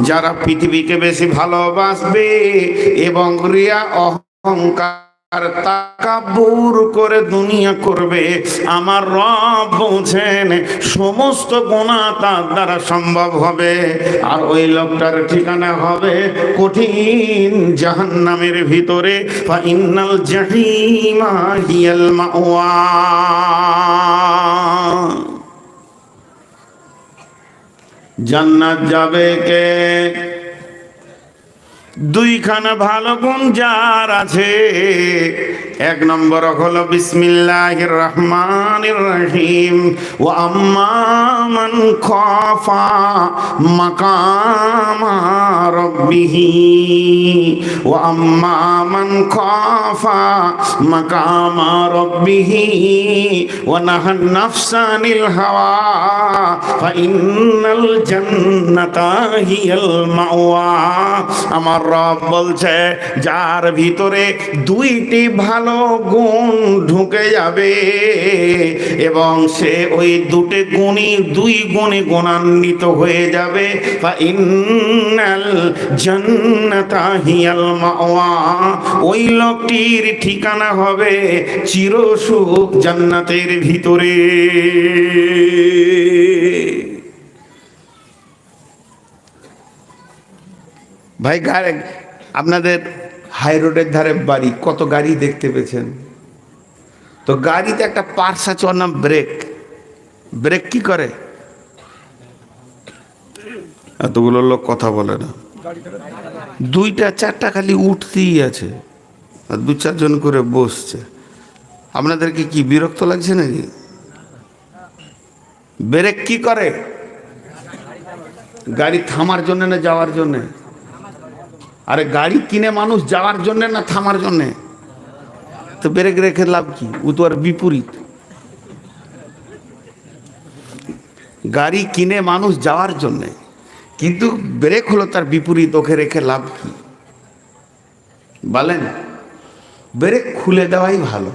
যারা পৃথিবীকে বেশি ভালোবাসবে এবং রিয়া অহংকার তাকাবুর করে দুনিয়া করবে, আমার রব বলছেন সমস্ত গুণা তার দ্বারা সম্ভব হবে। আর ওই লোকটার ঠিকানা হবে কঠিন জাহান্নামের ভিতরে। ফা ইন্নাল জাহিমা হিয়াল মাওয়া। জান্নাত যাবে কে? দুইখানা ভালো গুণ যার আছে এক নম্বর হলো বিসমিল্লাহির রহমানির রহিম। ও আম্মা মান খাফা মাকামা রব্বিহি। ও আম্মা মান খাফা মাকামা রব্বিহি। ও নাহান নাফসানিল হাওয়া। ফাইনাল জান্নাতা হিয়াল মাওয়া। আমার রব বলছে, যার ভিতরে দুইটি ভালো গুণ ঢুকে যাবে এবং সে ওই দুটি গুণই দুই গুণে গুণান্বিত হয়ে যাবে। ওই লোকটির ঠিকানা হবে চিরসুখ জান্নাতের ভিতরে। ভাই আপনাদের হাই রোডের ধারে বাড়ি, কত গাড়ি দেখতে পেয়েছেন? তো গাড়িতে একটা পার্স আছে, ওর নাম ব্রেক। ব্রেক কি করে? এতগুলো লোক কথা বলে না। দুইটা, চারটা খালি উঠতেই আছে। আর দু চারজন করে বসছে। আপনাদেরকে কি বিরক্ত লাগছে নাকি? ব্রেক কি করে? গাড়ি থামার জন্য না যাওয়ার জন্যে? আরে গাড়ি কিনে মানুষ যাওয়ার জন্য না থামার জন্য? তো ব্রেক রেখে লাভ কি? ও তো আর বিপরীত। গাড়ি কিনে মানুষ যাওয়ার জন্য, কিন্তু ব্রেক হলো তার বিপরীত, ওকে রেখে লাভ কি? বলেন, ব্রেক খুলে দেওয়াই ভালো,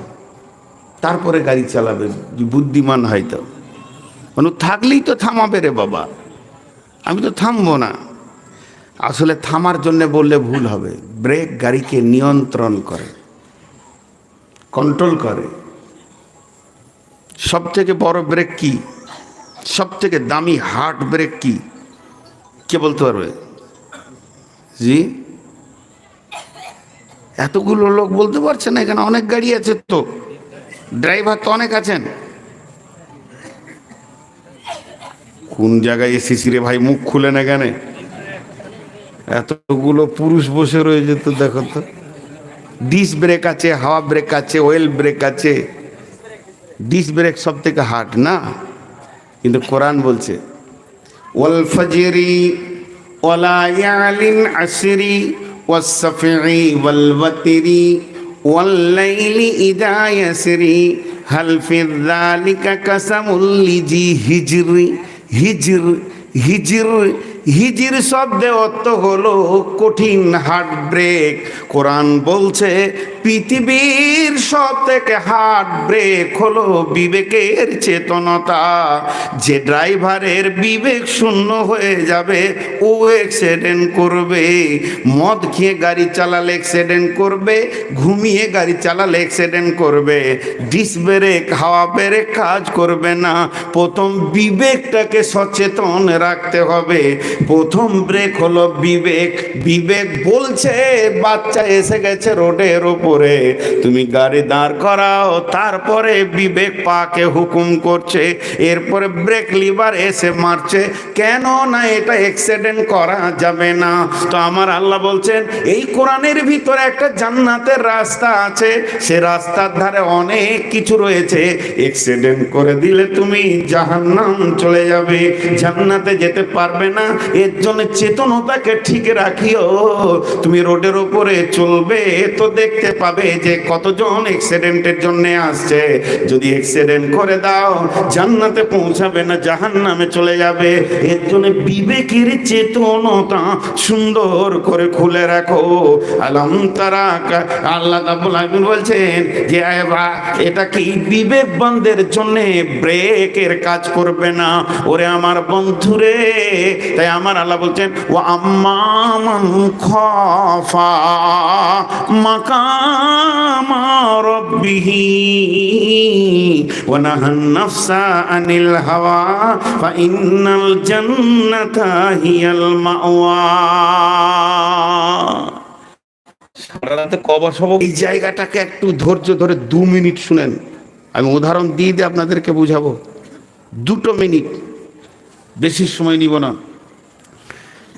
তারপরে গাড়ি চালাবে, বুদ্ধিমান হয়তো মানে থাকলেই তো থামাবে রে বাবা। আমি তো থামবো না। আসলে থামার জন্য বললে ভুল হবে। ব্রেক গাড়িকে নিয়ন্ত্রণ করে কন্ট্রোল করে। সব থেকে বড় ব্রেক কি? সব থেকে দামি হার্ট ব্রেক কি? কে বলতে পারবে? জি? এতগুলো লোক বলতে পারছে না এখানে, অনেক গাড়ি আছে তো। ড্রাইভার তো অনেক আছেন। কোন জায়গায় এসেছি রে ভাই মুখ খুলে না কেন এতগুলো পুরুষ বসে রয়েছে তো দেখো তো। ডিস ব্রেক আছে, হাওয়া ব্রেক আছে ওয়েল ব্রেক আছে। ডিস ব্রেক সব থেকে হার্ড না? কিন্তু কোরআন বলছে, ওয়াল ফজরি ওয়ালা ইয়ালিন আসরি ওয়াসফি ওয়াল ওয়াতরি ওয়াল লাইলি ইদা ইয়াসরি হাল ফি যালিকা কাসামুল লিজি হিজরি হিজর হিজর হিজির শব্দে অর্থ হলো কঠিন হার্ট ব্রেক। কোরআন বলছে পৃথিবীর সব থেকে হার্ট ব্রেক হলো বিবেকের চেতনতা। যে ড্রাইভারের বিবেক শূন্য হয়ে যাবে, ও অ্যাক্সিডেন্ট করবে। মদ খেয়ে গাড়ি চালালে অ্যাক্সিডেন্ট করবে, ঘুমিয়ে গাড়ি চালালে অ্যাক্সিডেন্ট করবে। ডিস ব্রেক হাওয়া ব্রেক কাজ করবে না। প্রথম বিবেকটাকে সচেতন রাখতে হবে। প্রথম ব্রেক হলো বিবেক। বিবেক বলছে, বাচ্চা এসে গেছে রোডের ওপরে। তুমি গাড়ি দাঁড় করাও, তারপরে বিবেক পাকে হুকুম করছে, এরপরে ব্রেক লিভার এসে মারছে। কেন না এটা অ্যাক্সিডেন্ট করা যাবে না? তো আমার আল্লাহ বলছেন, এই কোরআনের ভিতরে একটা জান্নাতের রাস্তা আছে, সে রাস্তার ধারে অনেক কিছু রয়েছে। অ্যাক্সিডেন্ট করে দিলে তুমি জাহান্নাম চলে যাবে। জান্নাতে যেতে পারবে না, এর জন্য চেতনতাকে ঠিক রাখিও। তুমি রোডের ওপরে চলবে, তো দেখতে পাবে যে কতজন অ্যাক্সিডেন্টের জন্য আসছে। যদি অ্যাক্সিডেন্ট করে দাও, জান্নাতে পৌঁছাবে না, জাহান্নামে চলে যাবে। এর জন্য বিবেকের চেতনতা সুন্দর করে খুলে রাখো। আলম তারা আল্লাহ বলছেন যে এটা কি বিবেকবানদের জন্য ব্রেকের কাজ করবে না? ওরে আমার বন্ধুরে। তাই আমার আল্লাহ বলছেন ও আম্মামান খফা মাকাম নাহান নাফসা আনিল হাওয়া ফা ইন্নাল জান্নাতা হিয়াল মাওয়া সারারাতে এই জায়গাটাকে একটু ধৈর্য ধরে দু মিনিট শুনেন। আমি উদাহরণ দিয়ে দিয়ে আপনাদেরকে বুঝাবো। দুটো মিনিট। বেশি সময় নিব না।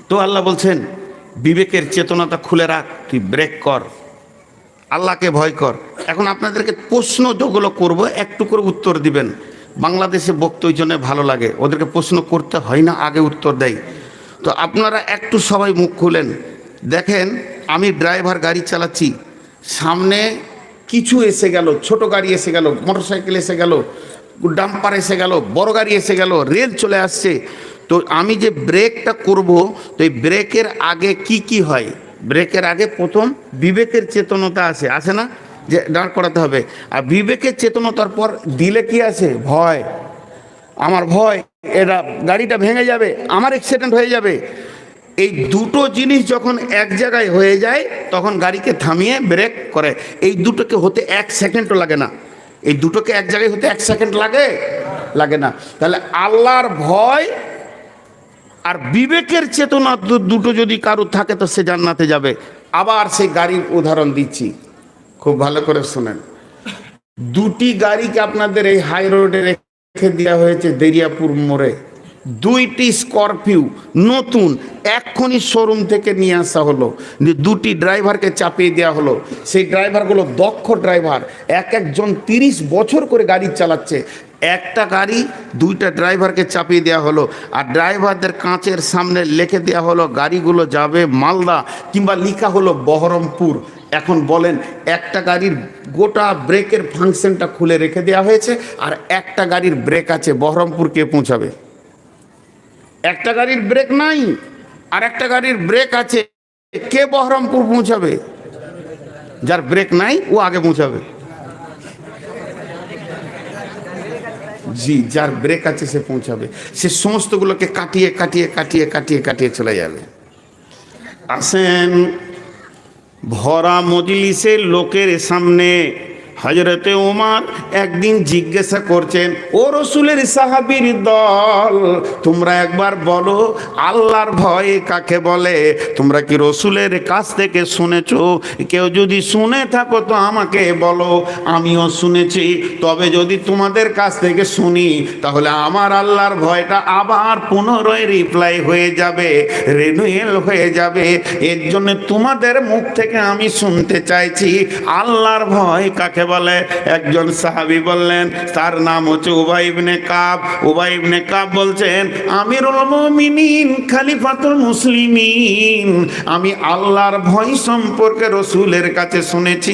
তো আল্লাহ বলছেন বিবেকের চেতনাটা খুলে রাখ তুই ব্রেক কর। আল্লাহকে ভয় কর। এখন আপনাদেরকে প্রশ্ন যেগুলো করব একটু করে উত্তর দিবেন। বাংলাদেশে বক্ত ওই জন্য ভালো লাগে। ওদেরকে প্রশ্ন করতে হয় না, আগে উত্তর দেয়। তো আপনারা একটু সবাই মুখ খুলেন। দেখেন, আমি ড্রাইভার গাড়ি চালাচ্ছি। সামনে কিছু এসে গেল, ছোট গাড়ি এসে গেল, মোটরসাইকেল এসে গেল, ডাম্পার এসে গেল, বড় গাড়ি এসে গেল, রেল চলে আসছে। তো আমি যে ব্রেকটা করব, তো এই ব্রেকের আগে কি কি হয়? ব্রেকের আগে প্রথম বিবেকের চেতনতা আসে আসে না? যে দাঁড় করাতে হবে। আর বিবেকের চেতনতার পর দিলে কি আছে? ভয়। আমার ভয়, এটা গাড়িটা ভেঙে যাবে, আমার অ্যাক্সিডেন্ট হয়ে যাবে। এই দুটো জিনিস যখন এক জায়গায় হয়ে যায়, তখন গাড়িকে থামিয়ে ব্রেক করে। এই দুটোকে হতে এক সেকেন্ডও লাগে না। এই দুটোকে এক জায়গায় হতে এক সেকেন্ড লাগে? লাগে না। তাহলে আল্লাহর ভয় আর বিবেকের চেতনা দুটো যদি কারও থাকে তো সে জান্নাতে যাবে। আবার সেই গাড়ির উদাহরণ দিচ্ছি। খুব ভালো করে শোনেন। দুটি গাড়িকে আপনাদের এই হাই রোডে রেখে দেওয়া হয়েছে দেরিয়াপুর মোড়ে। দুইটি স্করপিউ নতুন, এক্ষুনি শোরুম থেকে নিয়ে আসা হলো। যে দুটি ড্রাইভারকে চাপিয়ে দেওয়া হলো। সেই ড্রাইভারগুলো দক্ষ ড্রাইভার, এক একজন তিরিশ বছর করে গাড়ি চালাচ্ছে। একটা গাড়ি দুইটা ড্রাইভারকে চাপিয়ে দেওয়া হলো, আর ড্রাইভারদের কাঁচের সামনে লিখে দেওয়া হলো, গাড়িগুলো যাবে মালদা কিংবা লিখা হলো বহরমপুর। এখন বলেন, একটা গাড়ির গোটা ব্রেকের ফাংশনটা খুলে রেখে দেওয়া হয়েছে, আর একটা গাড়ির ব্রেক আছে, বহরমপুর কে পৌঁছাবে? একটা গাড়ির ব্রেক নাই, আর একটা গাড়ির ব্রেক আছে, কে বহরমপুর পৌঁছাবে? যার ব্রেক নাই, ও আগে পৌঁছাবে। জি, যার ব্রেক আছে সে পৌঁছাবে। সে সমস্তগুলোকে কাটিয়ে কাটিয়ে কাটিয়ে কাটিয়ে কাটিয়ে চলে যাবে। আসেন, ভরা মজলিসের লোকের সামনে হজরতে উমার একদিন জিজ্ঞাসা করছেন, ও রসুলের সাহাবির দল, তোমরা একবার বলো, আল্লাহর ভয় কাকে বলে? তোমরা কি রসুলের কাছ থেকে শুনেছ? কেউ যদি শুনে থাকো তো আমাকে বলো। আমিও শুনেছি, তবে যদি তোমাদের কাছ থেকে শুনি, তাহলে আমার আল্লাহর ভয়টা আবার পুনরায় রিপ্লাই হয়ে যাবে রেনুয়েল হয়ে যাবে। এর জন্য তোমাদের মুখ থেকে আমি শুনতে চাইছি, আল্লাহর ভয় কাকে বলে, একজন সাহাবী বললেন, তার নাম হচ্ছে উবাই ইবনে কাব। উবাই ইবনে কাব বলছেন, আমিরুল মুমিনিন, খালিফাতুল মুসলিমিন। আমি আল্লাহর ভয় সম্পর্কে রসুলের কাছে শুনেছি,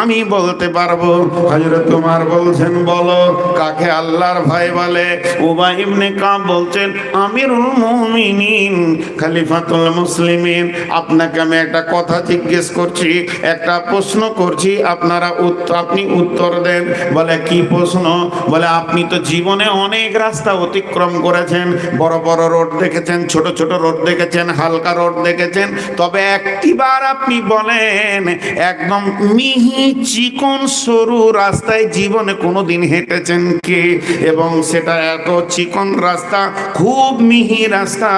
আমি বলতে পারব। হযরত তোমার বলছেন, বলো, কাকে আল্লাহর ভয় বলে? উবাই ইবনে কাব বলছেন, আমিরুল মুমিনিন, খালিফাতুল মুসলিমিন। আপনাকে আমি একটা কথা জিজ্ঞেস করছি, একটা প্রশ্ন করছি, আপনারা উত্তর আপনি উত্তর দেন। বলে, কি প্রশ্ন? বলে, আপনি তো জীবনে অনেক রাস্তা অতিক্রম করেছেন। বড় বড় রোড দেখেছেন, ছোট ছোট রোড দেখেছেন, হালকা রোড দেখেছেন। তবে একটিবার আপনি বলেন, একদম মিহি চিকন সরু রাস্তায় জীবনে কোনোদিন হেঁটেছেন কে? এবং সেটা এত চিকন রাস্তা, খুব মিহি রাস্তা,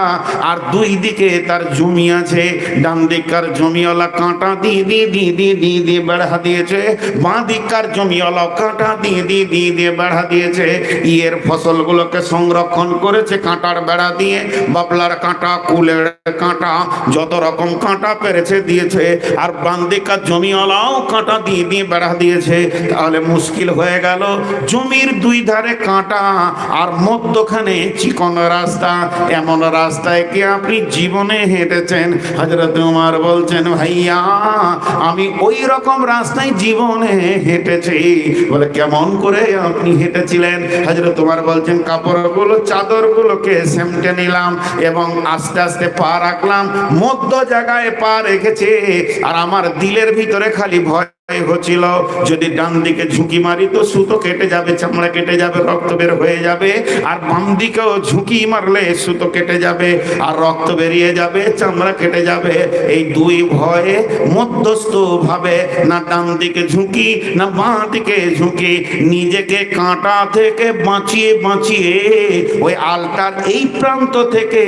আর দুই দিকে তার জমি আছে। ডান দিককার জমিওয়ালা কাঁটা দিয়ে দিয়ে দিয়ে দিয়ে দিয়ে দিয়ে বেড়া দিয়েছে। বাঁ দিক দিককার জমিওয়ালা কাঁটা দিয়ে দিয়ে দিয়ে দিয়ে বেড়া দিয়েছে। ইয়ের ফসলগুলোকে সংরক্ষণ করেছে কাঁটার বেড়া দিয়ে। বাবলার কাঁটা, কুলের কাঁটা, যত রকম কাঁটা পেরেছে দিয়েছে। আর বান্দিকার জমিওয়ালাও কাঁটা দিয়ে দিয়ে বেড়া দিয়েছে। তাহলে মুশকিল হয়ে গেল। জমির দুই ধারে কাঁটা আর মধ্যখানে চিকন রাস্তা। এমন রাস্তায় কি আপনি জীবনে হেঁটেছেন? হজরত উমার বলছেন, ভাইয়া, আমি ওই রকম রাস্তায় জীবনে হেঁটেছি। বলে, কেমন করে আপনি হেঁটেছিলেন? হাজার তোমার বলছেন, কাপড়গুলো, চাদরগুলোকে সেমটে নিলাম এবং আস্তে আস্তে পা রাখলাম। মধ্য জায়গায় পা রেখেছে। আর আমার দিলের ভিতরে খালি ভয় হচ্ছিল যদি ডান দিকে ঝুঁকি মারি তো সুতো কেটে যাবে, চামড়া কেটে যাবে, রক্ত বের হয়ে যাবে। আর বাম দিকেও ঝুঁকি মারলে সুতো কেটে যাবে, আর রক্ত বেরিয়ে যাবে, চামড়া কেটে যাবে। এই দুই ভয়ে মধ্যস্থ ভাবে না ডান দিকে ঝুঁকি, না বাঁ দিকে ঝুঁকি, নিজেকে কাঁটা থেকে বাঁচিয়ে বাঁচিয়ে ওই আলটার এই প্রান্ত থেকে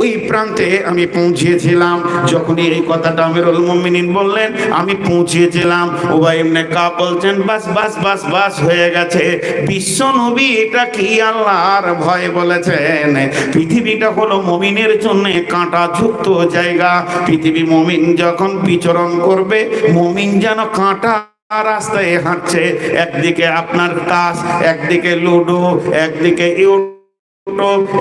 ওই প্রান্তে আমি পৌঁছিয়েছিলাম যখনই এই কথাটা আমিরুল মুমিনিন বললেন, আমি পৌঁছিয়েছিলাম ওবাই এমনি কা বলছেন, বাস বাস বাস বাস হয়ে গেছে। বিশ্ব কি আল্লাহর ভয় বলেছেন? পৃথিবীটা হলো মমিনের জন্য কাঁটা যুক্ত জায়গা। পৃথিবী মমিন যখন বিচরণ করবে, মমিন যেন কাঁটা রাস্তায় হাঁটছে। একদিকে আপনার তাস, একদিকে লুডো, একদিকে ইউ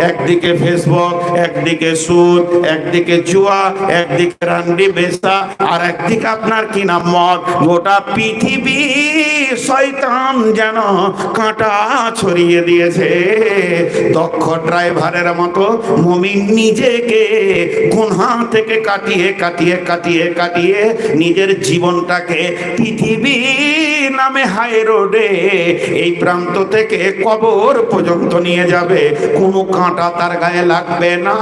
একদিকে ফেসবুক, একদিকে সুদ, একদিকে জুয়া, একদিকে রান্ডি বেসা আর একদিকে আপনার কি নাম মদ? গোটা পৃথিবী শয়তান যেন কাঁটা ছড়িয়ে দিয়েছে। দক্ষ ড্রাইভারের মতো মমিন নিজেকে গুনহা থেকে কাটিয়ে কাটিয়ে কাটিয়ে কাটিয়ে নিজের জীবনটাকে পৃথিবী নামে হাই রোডে এই প্রান্ত থেকে কবর পর্যন্ত নিয়ে যাবে। কোনো কাঁটা তার গায়ে লাগবে না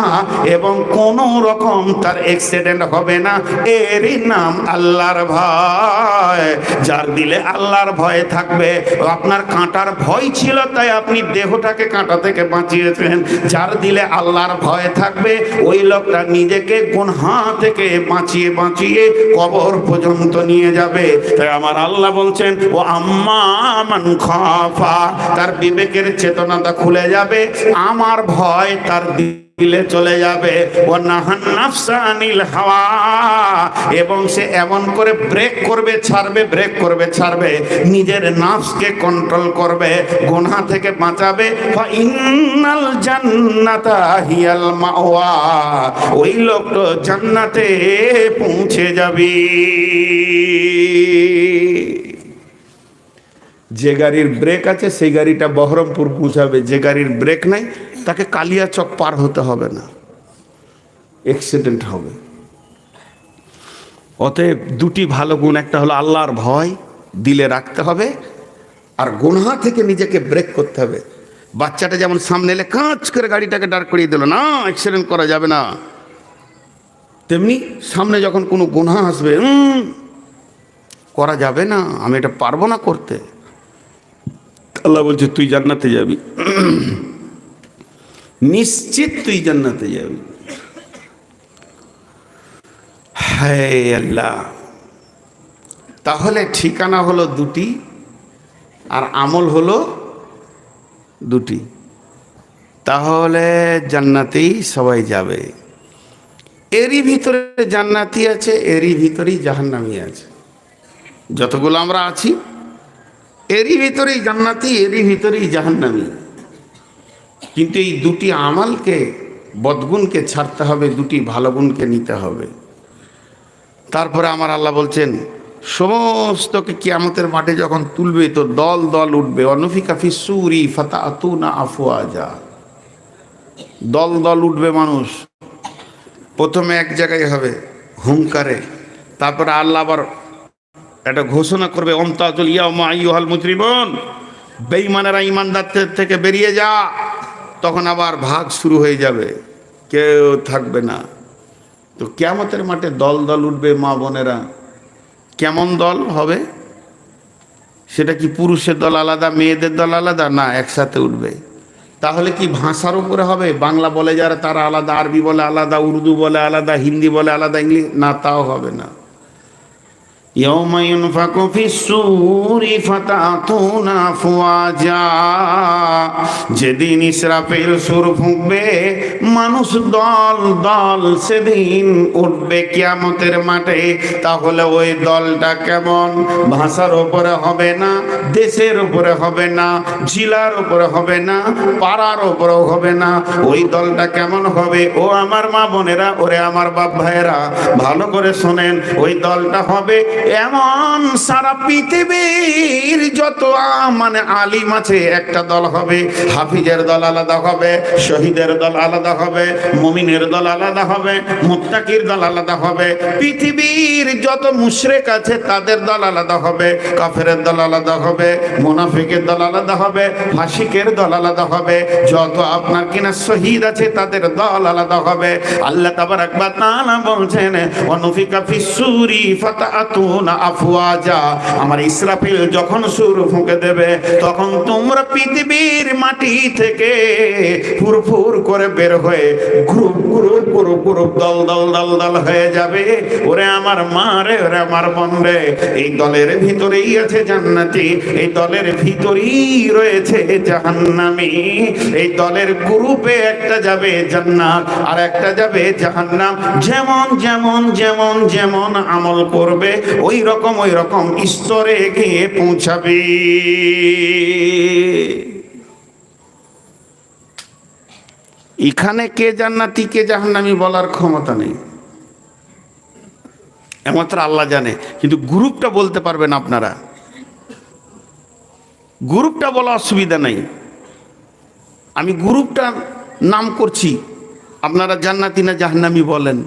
এবং কোনো রকম তার অ্যাক্সিডেন্ট হবে না। এরই নাম আল্লাহর ভয়। যার দিলে আল্লাহর ভয় থাকবে। আপনার কাঁটার ভয় ছিল, তাই আপনি দেহটাকে কাঁটা থেকে বাঁচিয়েছেন। যার দিলে আল্লাহর ভয় থাকবে, ওই লোকটা নিজেকে কোন গুনহা থেকে বাঁচিয়ে বাঁচিয়ে কবর পর্যন্ত নিয়ে যাবে। তাই আমার আল্লাহ বলছেন, ও আম্মা খাফা। তার বিবেকের চেতনাটা খুলে যাবে। আমার ভয় তার দিলে চলে যাবে। হাওয়া। এবং সে এমন করে ব্রেক করবে, ছাড়বে ব্রেক করবে, ছাড়বে। নিজের নাফসকে কন্ট্রোল করবে, গুনাহ থেকে বাঁচাবে। ইন্নাল জান্নাতা হিয়াল মাওয়া। ওই লোক তো জান্নাতে পৌঁছে যাবে। যে গাড়ির ব্রেক আছে, সেই গাড়িটা বহরমপুর পৌঁছাবে। যে গাড়ির ব্রেক নাই তাকে কালিয়াচক পার হতে হবে না। অ্যাক্সিডেন্ট হবে। অতএব দুটি ভালো গুণ, একটা হলো আল্লাহর ভয়, দিলে রাখতে হবে, আর গুনহা থেকে নিজেকে ব্রেক করতে হবে। বাচ্চাটা যেমন সামনে এলে কাঁচ করে গাড়িটাকে দাঁড় করিয়ে দিল, না অ্যাক্সিডেন্ট করা যাবে না। তেমনি সামনে যখন কোনো গুনহা আসবে করা যাবে না, আমি এটা পারব না করতে। আল্লাহ বলছে, তুই জান্নাতে যাবি। নিশ্চিত তুই জান্নাতে যাবি। হায় আল্লাহ। তাহলে ঠিকানা হলো দুটি আর আমল হলো দুটি। তাহলে জান্নাতেই সবাই যাবে। এরই ভিতরে জান্নাতি আছে, এরই ভিতরেই জাহান্নামি আছে। যতগুলো আমরা আছি, এরই ভিতরেই জান্নাতি, এরই ভিতরেই জাহান্নামি। কিন্তু এই দুটি আমালকে, বদগুণকে ছাড়তে হবে, দুটি ভালো গুণকে নিতে হবে। তারপরে আমার আল্লাহ বলছেন, সমস্তকে কিয়ামতের মাঠে যখন তুলবে, তো দল দল উঠবে। অনফিকা ফিসুরি ফাতা আতুনা আফওয়াজা। দল দল উঠবে মানুষ। প্রথমে এক জায়গায় হবে হুঙ্কারে। তারপরে আল্লাহ আবার একটা ঘোষণা করবে, অমতাজুল ইয়াউমা আইয়ুহাল মুজরিমুন। বেঈমানেরা ইমানদারদের থেকে বেরিয়ে যা। তখন আবার ভাগ শুরু হয়ে যাবে। কেউ থাকবে না। তো কেমতের মাঠে দল দল উঠবে মা বোনেরা। কেমন দল হবে? সেটা কি পুরুষের দল আলাদা, মেয়েদের দল আলাদা? না, একসাথে উঠবে। তাহলে কি ভাষার উপরে হবে? বাংলা বলে যারা তারা আলাদা, আরবি বলে আলাদা, উর্দু বলে আলাদা, হিন্দি বলে আলাদা, ইংলিশ? না, তাও হবে না। يوم ينفق في السور فتأتون أفواجا যেদিন ইসরাফিল সুর ফুঁকবে মানুষ দল দল সেদিন উঠবে কিয়ামতের মাঠে তাহলে ওই দলটা কেমন ভাষার উপরে হবে না দেশের উপরে হবে না জেলার উপরে হবে না পাড়ার উপরেও হবে না ওই দলটা কেমন হবে ও আমার মা বোনেরা ওরে আমার বাপ ভাইয়েরা ভালো করে শোনেন ওই দলটা হবে এমন সারা পৃথিবীর যত মানে আলিম আছে, একটা দল হবে, হাফিজের দল আলাদা হবে, শহীদের দল আলাদা হবে, মুমিনের দল আলাদা হবে, মুত্তাকির দল আলাদা হবে। পৃথিবীর যত মুশরেক আছে, তাদের দল আলাদা হবে, কাফেরের দল আলাদা হবে, মুনাফিকের দল আলাদা হবে, ফাসিকের দল আলাদা হবে, যত আপনার কিনা শহীদ আছে, তাদের দল আলাদা হবে। আল্লাহ তাবারাক ওয়া তাআলা বলছেন অনুফিকা ফিসুরি আমার ইসরাফিল যখন সুর ফুঁকে দেবে, তখন তোমরা পৃথিবীর মাটি থেকে ফুরফুর করে বের হয়ে গ্রুপ গ্রুপ গ্রুপ গ্রুপ দল দল দল দল হয়ে যাবে। ওরে আমার মা রে, ওরে আমার বোন রে, এই দলের ভিতরেই আছে জান্নাতি, এই দলের ভিতরেই রয়েছে জাহান্নামি। এই দলের গ্রুপে একটা যাবে জান্নাত, আর একটা যাবে জাহান্নাম। যেমন যেমন যেমন যেমন আমল করবে ওই রকম ওই রকম স্তরে গিয়ে পৌঁছাবে। এখানে কে জান্নাতি, কে জাহান্নামি বলার ক্ষমতা নেই। একমাত্র আল্লাহ জানে। কিন্তু গ্রুপটা বলতে পারবেন আপনারা। গ্রুপটা বলা অসুবিধা নেই। আমি গ্রুপটা নাম করছি। আপনারা জান্নাতি না জাহান্নামি বলেন।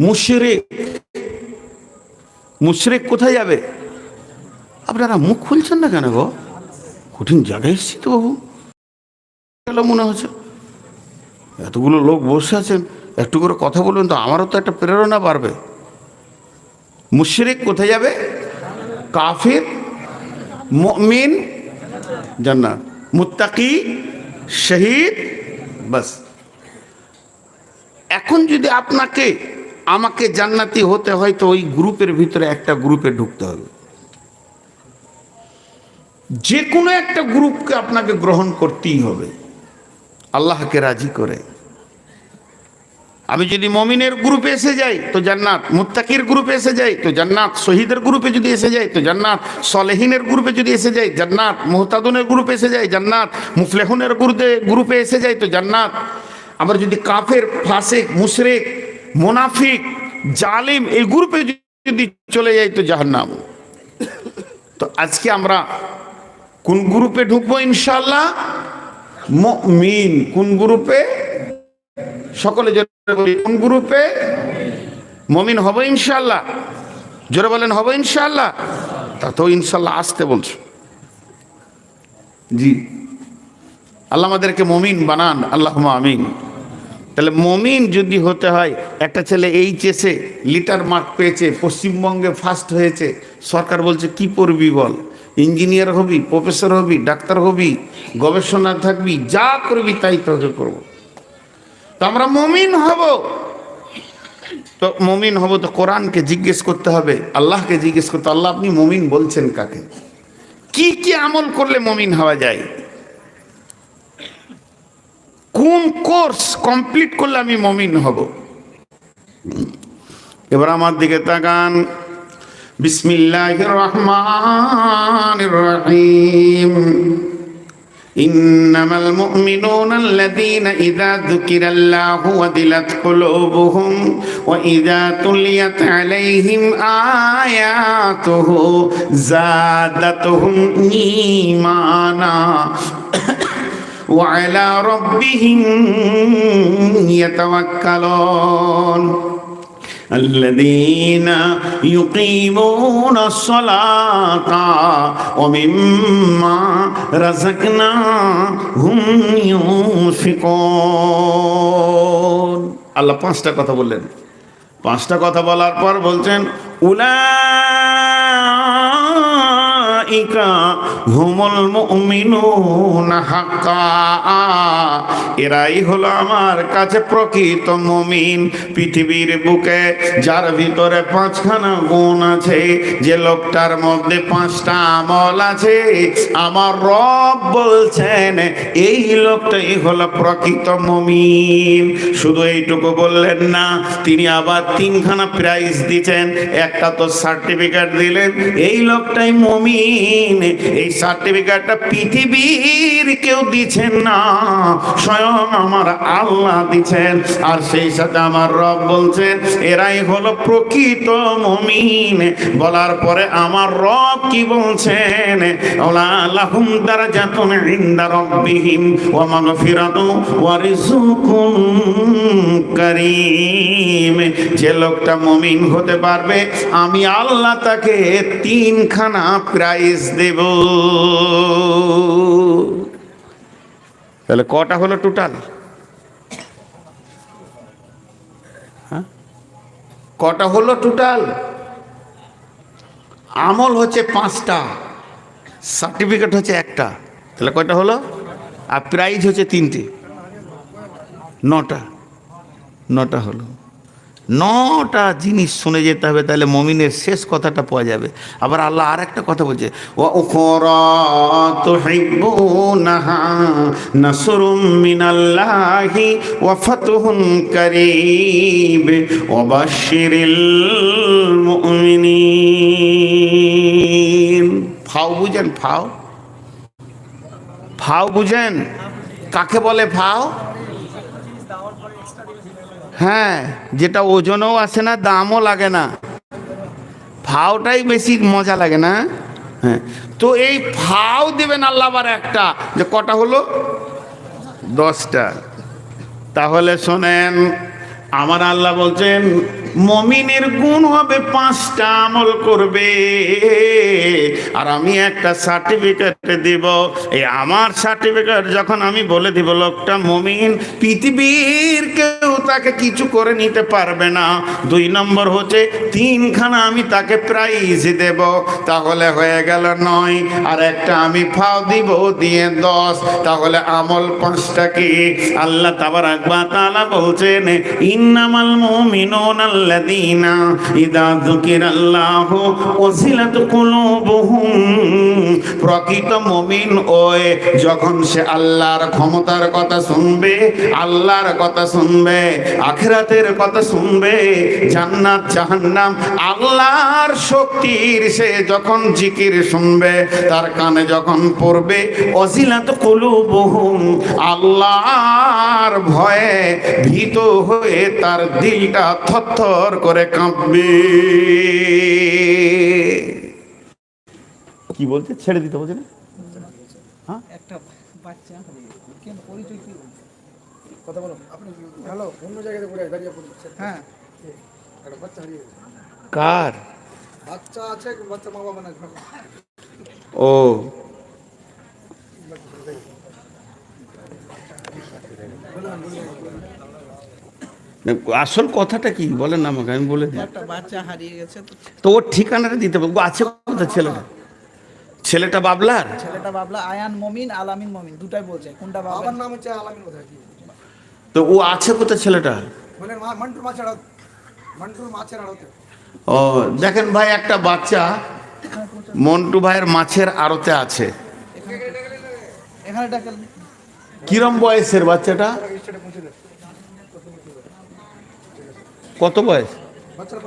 মুশরিক। মুশরিক কোথায় যাবে? আপনারা মুখ খুলছেন না কেন গো? কঠিন জায়গায় এসছি তো বাবু। মনে হচ্ছে। এতগুলো লোক বসে আছেন, একটু করে কথা বলবেন তো আমারও তো একটা প্রেরণা বাড়বে। মুশরিক কোথায় যাবে? কাফির? মুমিন? জান্নাত। মুত্তাকি? শহীদ? বাস। এখন যদি আপনাকে আমাকে জান্নাতি হতে হয় তো ওই গ্রুপের ভিতরে একটা গ্রুপে ঢুকতে হবে। যে কোনো একটা গ্রুপকে আপনাকে গ্রহণ করতেই হবে। আল্লাহকে রাজি করে। আমি যদি মমিনের গ্রুপে এসে যাই তো জান্নাত, মুত্তাকির গ্রুপে এসে যাই তো জান্নাত, শহীদের গ্রুপে যদি এসে যাই তো জান্নাত, সলেহিনের গ্রুপে যদি এসে যাই জান্নাত, মোহতাদুনের গ্রুপে এসে যাই জান্নাত, মুফলেহুনের গ্রুপে গ্রুপে এসে যাই তো জান্নাত। আবার যদি কাফের, ফাসেক, মুশরেক মোনাফিক, জালিম, এই গ্রুপে যদি চলে যাই তো জাহান্নাম। তো আজকে আমরা কোন গ্রুপে ঢুকবো ইনশাল্লাহ মিন কোন গ্রুপে? সকলে জোরে বলি, কোন গ্রুপে? মমিন হবে ইনশাল্লাহ জোরে বলেন, হবে ইনশাল্লাহ তা তো ইনশাল্লাহ আসতে বলছো। জি। আল্লাহ আমাদেরকে মমিন বানান আল্লাহ আমিন। তাহলে মমিন যদি হতে হয়, একটা ছেলে এইচএসে লিটার মার্ক পেয়েছে, পশ্চিমবঙ্গে ফার্স্ট হয়েছে, সরকার বলছে, কি পড়বি বল? ইঞ্জিনিয়ার হবি প্রফেসর হবি, ডাক্তার হবি গবেষণা থাকবি, যা করবি তাই তোকে করব। তো আমরা মমিন হব। তো মমিন হব তো কোরআনকে জিজ্ঞেস করতে হবে, আল্লাহকে জিজ্ঞেস করতে আল্লাহ আপনি মমিন বলছেন কাকে? কি কি আমল করলে মমিন হওয়া যায়? কোন কোর্স কমপ্লিট করলে আমি মমিন হব এবার আমার দিকে তাকান বিসমিল্লাহ রহমান রহিম إنما المؤمنون الذين إذا ذكر الله وذلت قلوبهم وإذا تليت عليهم آياته زادتهم إيمانا وعلى ربهم يتوكلون الذين يقيمون الصلاة ومما رزقناهم ينفقون আল্লাহ পাঁচটা কথা বললেন পাঁচটা কথা বলার পর বলছেন উলা এরাই হলো আমার কাছে প্রকৃত মুমিন। পৃথিবীর বুকে যার ভিতরে পাঁচখানা গুণ আছে, যে লোকটার মধ্যে পাঁচটা আমল আছে, আমার রব বলছেন, এই লোকটাই হলো প্রকৃত মুমিন। শুধু এইটুকু বললেন না, তিনি আবার তিনখানা প্রাইজ দিচ্ছেন, একটা তো সার্টিফিকেট দিলেন, এই লোকটাই মমিন। এই সার্টিফিকেটটা পৃথিবীর কেউ দিচ্ছেন না, স্বয়ং আমার আল্লাহ দিচ্ছেন। আর সেই সাথে আমার রব বলছেন, এরাই হলো প্রকৃত মমিন। বলার পরে আমার রব কি বলছেন? ওলা লাহুম দারাজাতুন ইনদা রাব্বিহিম ওয়া মাগফিরাতু ওয়া রিজকুন কারীম। যে লোকটা মমিন হতে পারবে, আমি আল্লাহ তাকে তিনখানা প্রাইজ দেব। তাহলে কটা হলো টোটাল হ্যাঁ? কটা হলো টোটাল আমল হচ্ছে পাঁচটা সার্টিফিকেট হচ্ছে একটা। তাহলে কয়টা হলো? আর প্রাইজ হচ্ছে তিনটে। নটা। নটা হলো। নটা জিনিস শুনে যেতে হবে, তাহলে মমিনের শেষ কথাটা পাওয়া যাবে। আবার আল্লাহ আর একটা কথা বলছে ও ফাও বুঝেন, ফাও। ফাও বুঝেন? কাকে বলে ফাও? হ্যাঁ যেটা ওজনও আসে না, দামও লাগে না। ফাওটাই বেশি মজা লাগে না? হ্যাঁ। তো এই ফাও দেবেন আল্লাহ আবার একটা, যে কটা হলো? দশটা। তাহলে শোনেন, আমার আল্লাহ বলছেন মমিনের গুণ হবে পাঁচটা আমল করবে। আর আমি একটা সার্টিফিকেট দিব। এই আমার সার্টিফিকেট যখন আমি বলে দিব, লোকটা মমিন, পৃথিবীর কেউ তাকে কিছু করে নিতে পারবে না। দুই নম্বর হচ্ছে, তিনখানা আমি তাকে প্রাইজ দেব। তাহলে হয়ে গেল নয়। আর একটা আমি ফাও দিব, দিয়ে দশ। তাহলে আমল পাঁচটা কি? আল্লাহ তাবার আকবা তালা বলছেন, ইন্নামাল মুমিনুন আল্লাযীনা ইযা যুকিরাল্লাহু ওয়াজিলাত কুলুবুহুম। প্রকৃত মুমিন ওই যখন সে আল্লাহর ক্ষমতার কথা শুনবে, আল্লাহর কথা শুনবে কথা শুনবে, জান্নাত, জাহান্নাম, আল্লাহর শক্তির সে যখন জিকির শুনবে, তার কানে যখন পড়বে অজিলাত কুলুবুহুম, আল্লাহর ভয়ে ভীত হয়ে তার দিলটা থরথর করে কাঁপবে। কি বলছে? ছেড়ে দিতে বলছে না? একটা বাচ্চা কেন পরিচয় কি? কথা বলো। আপনি হ্যালো অন্য জায়গায় পড়ে দাঁড়িয়ে পড়ছে হ্যাঁ। একটা বাচ্চা হারিয়ে কার? বাচ্চা আছে বাচ্চা মা বাবা না ও। আসল কথাটা কি বলেন না আমাকে আমি বলে দিই একটা বাচ্চা হারিয়ে গেছে তো তো ওর ঠিকানাটা দিতে পারব আছে কোথা ছেলেটা ছেলেটা বাবলার ছেলেটা বাবলা আয়ান মমিন আলামিন মমিন দুটাই বলছে কোনটা বাবা আমার নাম হচ্ছে আলামিন কোথায় তো ও আছে কোথায় ছেলেটা বলেন মন্টুর মাছের আড়ত মন্টুর মাছের আড়তে ও দেখেন ভাই একটা বাচ্চা মন্টু ভাইয়ের মাছের আড়তে আছে এখানে কিরম বয়সের বাচ্চাটা কত বয়স? বাচ্চারা